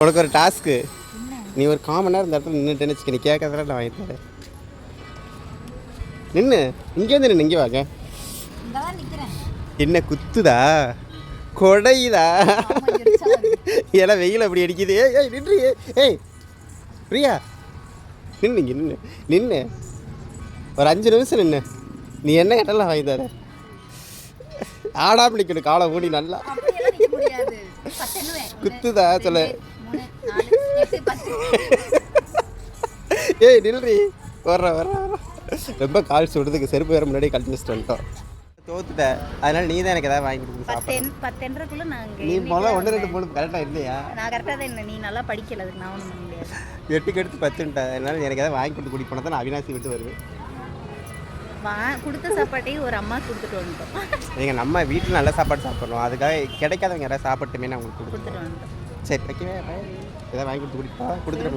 உனக்கு ஒரு டாஸ்க்கு நீ ஒரு காமன் நேரம் இந்த இடத்துல நின்றுட்டு வச்சுக்க நீ கேட்கறதுல நான் வாங்கி தரேன் நின்று இங்கேருந்து நின்று இங்கே வாங்க. என்ன குத்துதா? கொடையுதா? ஏன்னா வெயில் அப்படி அடிக்குது. ஏய் ஏய் நின்று. ஏய் பிரியா. நின்று இங்கே நின்று நின்று ஒரு அஞ்சு நிமிஷம் நின்று நீ என்ன கேட்டாலும் வாங்கி தரேன் ஆடாம நிற்கணும் காலை மூடி நல்லா குத்துதா? சொல்லு. ஏய் நில்றி. வர்ற வர்ற வர்ற. ரொம்ப கால் சுடுறதுக்கு செருப்பு வேறு முன்னாடி கழட்டி வச்சுட்டு வந்துட்டோம். தோத்துட்ட. அதனால நீ தான் எனக்கு ஏதாவது வாங்கி கொடுத்து பத்து சாப்பிடு எண் பத்து எண்ணுக்குள்ள நாங்கள் நீ முதல்ல ஒன்று ரெண்டு மூணு கரெக்டாக இல்லையா? நான் கரெக்டாக தான் என்ன நீ நல்லா படிக்கல அதுக்கு நான் ஒன்றும் முடியாது. எட்டுக்கு எடுத்து பத்துன்ட்ட. அதனால எனக்கு ஏதாவது வாங்கி கொடுத்து குடி போனால் தான் நான் அவினாசி விட்டு வருவேன். வா கொடுத்த சாப்பாட்டையும் ஒரு அம்மா கொடுத்துட்டு வந்துட்டோம். எங்கள் நம்ம வீட்டில் நல்ல சாப்பாடு சாப்பிட்றோம் அதுக்காக கிடைக்காதவங்க யாராவது சாப்பிட்டுமே நான் உங்களுக்கு கொடுத்துட்டு வந்துட்டோம். சரி வைக்கவே ஏதாவது வாங்கி கொடுத்து குடிப்பா கொடுத்துட்டு